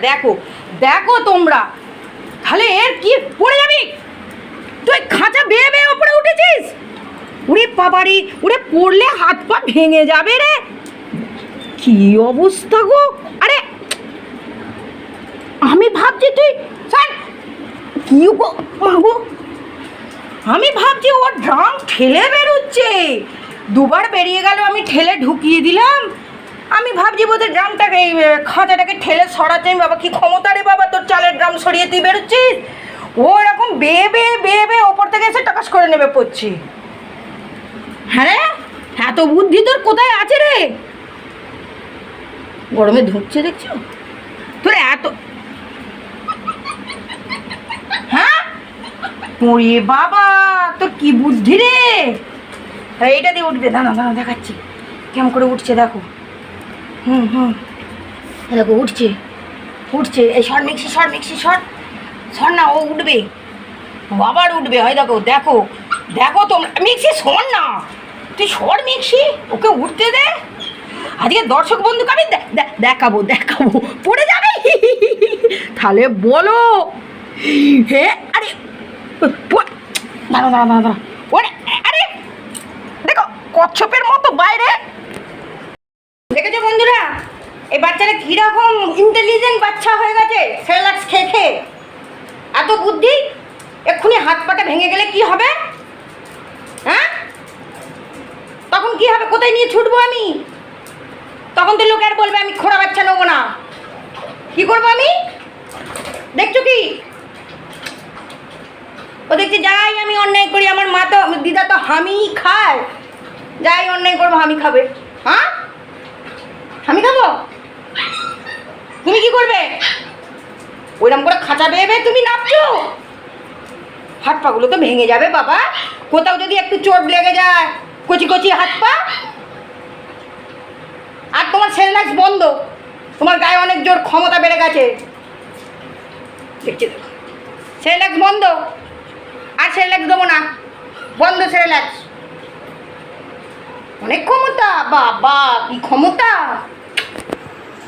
দেখো দেখো তোমরা। তাহলে এর কি পড়ে যাবি? তুই খাঁচা বেয়ে বেয়ে ওপরে উঠেছিস? উড়ে বাবারি, উড়ে পড়লে হাত পা ভেঙে যাবে রে। কি অবস্থা গো? আরে, আমি ভাবছি তুই, স্যার, কি গো মাগো আমি ভাবছি ও ড্রাম ঠেলে বেরোচ্ছে। দুবার বেরিয়ে গেল, আমি ঠেলে ঢুকিয়ে দিলাম। আমি ভাবছি বোধহয় ড্রামটাকে এই খাঁচাটাকে ঠেলে সরাতে। বাবা, কি ক্ষমতা রে বাবা, তোর চালের ড্রাম সরিয়ে তুই বেরোচ্ছিস? ও এরকম বেয়ে বেয়ে বেয়ে বেয়ে ওপর থেকে এসে টাকাস করে নেবে পড়ছি। হ্যাঁ এত বুদ্ধি তোর কোথায় আছে রে? গরমে ধুচ্ছে দেখছ? তোর এত হ্যাঁ? ওরে বাবা, তোর কি বুদ্ধি রে? এইটা দিয়ে উঠবে, দাঁড়া দাঁড়া, দেখাচ্ছি। কেমন করে উঠছে, দেখো। হুম হুম। দেখো, উঠছে। উঠছে। এই সর, মিক্সি সর মিক্সি সর। সর না, ও উঠবে। আবার উঠবে। হয় দেখো দেখো। দেখো তোমরা মিক্সি সর না। তুই সর মিক্সি, ওকে উঠতে দে। আজকে দর্শক বন্ধুকে আমি দেখাবো দেখাবো। পড়ে যাবে। তাহলে বলো। হে, আরে দাঁড়া দাঁড়া দাঁড়া দাঁড়া। ওরে আরে দেখো কচ্ছপের মতো বাইরে দেখেছ বন্ধুরা এই বাচ্চাটা কীরকম ইন্টেলিজেন্ট বাচ্চা হয়ে গেছে সেলাক্স খেয়ে খেয়ে এত বুদ্ধি? এক্ষুনি হাত পাটা ভেঙে গেলে কি হবে? হ্যাঁ? তখন কি হবে? কোথায় নিয়ে ছুটবো আমি? তখন তো লোকে আর বলবে, আমি খোড়া বাচ্চা নেব না। কি করব আমি? দেখছ কি? ও দেখছি, যাই, আমি অন্যায় করি। আমার মা তো, দিদা তো হামি খায়। যাই, অন্যায় করব, হামি খাবে। হ্যাঁ আমি খাব তুমি কি করবে ওইরকম করে খাঁচা বেয়ে বেয়ে তুমি নামছো হাত পাগুলো তো ভেঙে যাবে বাবা। কোথাও যদি একটু চোট লেগে যায়, কচি কচি হাত পা। আর তোমার সেরেলাক্স বন্ধ। তোমার গায়ে অনেক জোর ক্ষমতা বেড়ে গেছে। দেখছি দেখো বন্ধ। আর সেরেলাক্স দেবো না। বন্ধ সেরেলাক্স অনেক ক্ষমতা। বাবা, কি ক্ষমতা?